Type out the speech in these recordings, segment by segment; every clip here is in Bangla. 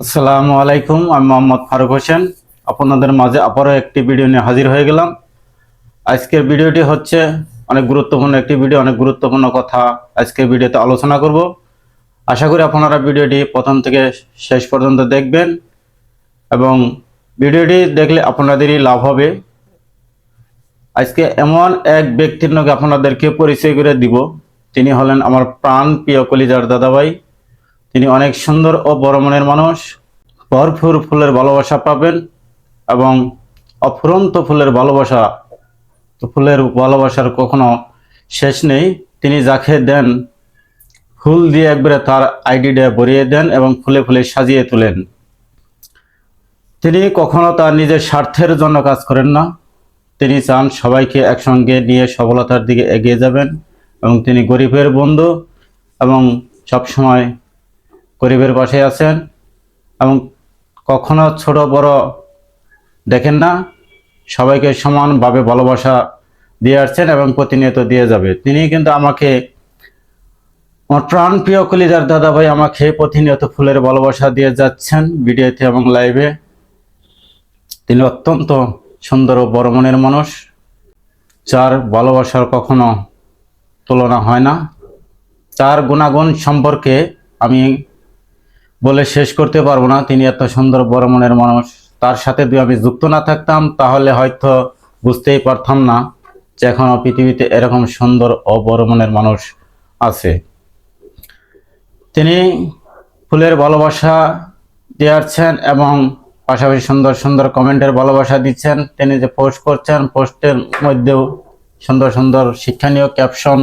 আসসালামু আলাইকুম, আমি মোহাম্মদ ফারুক হোসেন। আপনাদের মাঝে আবারও একটি ভিডিও নিয়ে হাজির হয়ে গেলাম। আজকের ভিডিওটি হচ্ছে অনেক গুরুত্বপূর্ণ একটি ভিডিও, অনেক গুরুত্বপূর্ণ কথা আজকের ভিডিওতে আলোচনা করব। আশা করি আপনারা ভিডিওটি প্রথম থেকে শেষ পর্যন্ত দেখবেন এবং ভিডিওটি দেখলে আপনাদেরই লাভ হবে। আজকে এমন এক ব্যক্তির নাকি আপনাদেরকে পরিচয় করে দিব, তিনি হলেন আমার প্রাণ প্রিয় কলিজার দাদাভাই। তিনি অনেক সুন্দর ও বড় মনের মানুষ। ভরপুর ফুলের ভালোবাসা পাবেন এবং অফুরন্ত ফুলের ভালোবাসা, ফুলের ভালোবাসার কখনো শেষ নেই। তিনি যাকে দেন, ফুল দিয়ে একবারে তার আইডিটা ভরিয়ে দেন এবং ফুলে ফুলে সাজিয়ে তোলেন। তিনি কখনো তার নিজের স্বার্থের জন্য কাজ করেন না। তিনি চান সবাইকে একসঙ্গে নিয়ে সফলতার দিকে এগিয়ে যাবেন এবং তিনি গরিবের বন্ধু এবং সবসময় গরিবের পাশে আছেন এবং কখনো ছোট, বড় দেখেন না, সবাইকে সমানভাবে ভালোবাসা দিয়ে আসছেন এবং প্রতিনিয়ত দিয়ে যাবে। তিনি কিন্তু আমাকে আমার প্রাণ প্রিয় কলিদার দাদা ভাই আমাকে প্রতিনিয়ত ফুলের ভালোবাসা দিয়ে যাচ্ছেন ভিডিওতে এবং লাইভে। তিনি অত্যন্ত সুন্দর ও বড় মনের মানুষ, যার ভালোবাসার কখনো তুলনা হয় না। তার গুণাগুণ সম্পর্কে আমি বলে শেষ করতে পারব না। তিনি এত সুন্দর বড় মনের মানুষ। তার সাথে যদি আমি যুক্ত না থাকতাম, তাহলে হয়তো বুঝতেই পারতাম না যে এখনও পৃথিবীতে এরকম সুন্দর ও বড় মনের মানুষ আছে। তিনি ফুলের ভালোবাসা দিয়েছেন এবং পাশাপাশি সুন্দর সুন্দর কমেন্টের ভালোবাসা দিচ্ছেন। তিনি যে পোস্ট করছেন, পোস্টের মধ্যেও সুন্দর সুন্দর শিক্ষণীয় ক্যাপশন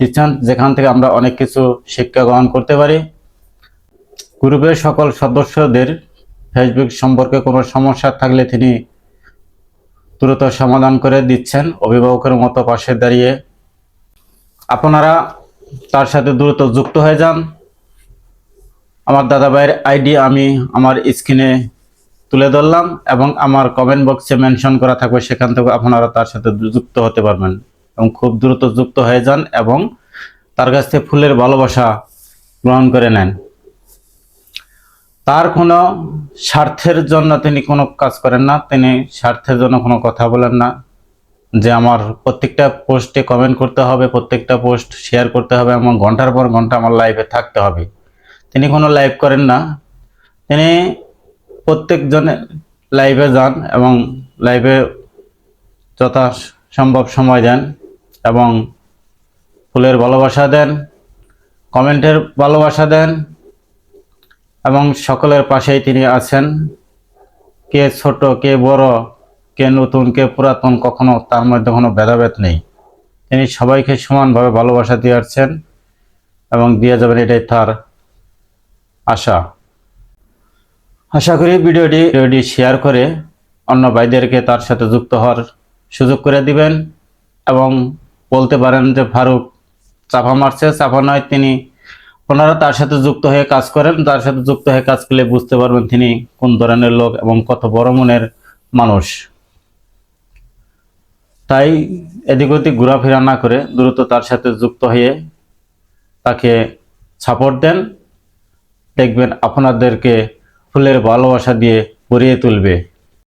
দিচ্ছেন, যেখান থেকে আমরা অনেক কিছু শিক্ষা গ্রহণ করতে পারি। গ্রুপের সকল সদস্যদের ফেসবুক সম্পর্কে কোনো সমস্যা থাকলে তিনি দ্রুত সমাধান করে দিচ্ছেন। অভিভাবকের মতো পাশে দাঁড়িয়ে আপনারা তার সাথে দ্রুত যুক্ত হয়ে যান। আমার দাদা ভাইয়ের আইডি আমি আমার স্ক্রিনে তুলে ধরলাম এবং আমার কমেন্ট বক্সে মেনশন করা থাকবে, সেখান থেকে আপনারা তার সাথে যুক্ত হতে পারবেন এবং খুব দ্রুত যুক্ত হয়ে যান এবং তার কাছ থেকে ফুলের ভালোবাসা গ্রহণ করে নেন। তার কোনো স্বার্থের জন্য তিনি কোনো কাজ করেন না। তিনি স্বার্থের জন্য কোনো কথা বলেন না। যে আমার প্রত্যেকটা পোস্টে কমেন্ট করতে হবে, প্রত্যেকটা পোস্ট শেয়ার করতে হবে আমার ঘণ্টার পর ঘণ্টা আমার লাইভে থাকতে হবে। তিনি কোনো লাইভ করেন না। তিনি প্রত্যেকজনে লাইভে যান এবং লাইভে যথা সম্ভব সময় দেন এবং ফুলের ভালোবাসা দেন কমেন্টের ভালোবাসা দেন এবং সকলের পাশেই তিনি আছেন। কে ছোট, কে বড়, কে নতুন, কে পুরাতন, কখনো তার মধ্যে কোনো ভেদাভেদ নেই। তিনি সবাইকে সমানভাবে ভালোবাসা দিয়ে আসছেন এবং দিয়ে যাবেন এটাই তার আশা। আশা করি ভিডিওটি ভিডিওটি শেয়ার করে অন্য ভাইদেরকে তার সাথে যুক্ত হওয়ার সুযোগ করে দিবেন এবং বলতে পারেন যে ফারুক চাপা মারছে, চাপা নয়, তিনি ওনারা তার সাথে যুক্ত হয়ে কাজ করেন, তার সাথে যুক্ত হয়ে কাজ করলে বুঝতে পারবেন তিনি কোন ধরনের লোক এবং কত বড় মনের মানুষ। তাই এদিক ওদিক ঘোরাফেরা না করে দ্রুত তার সাথে যুক্ত হয়ে তাকে সাপোর্ট দেন। দেখবেন আপনাদেরকে ফুলের ভালোবাসা দিয়ে ভরিয়ে তুলবে।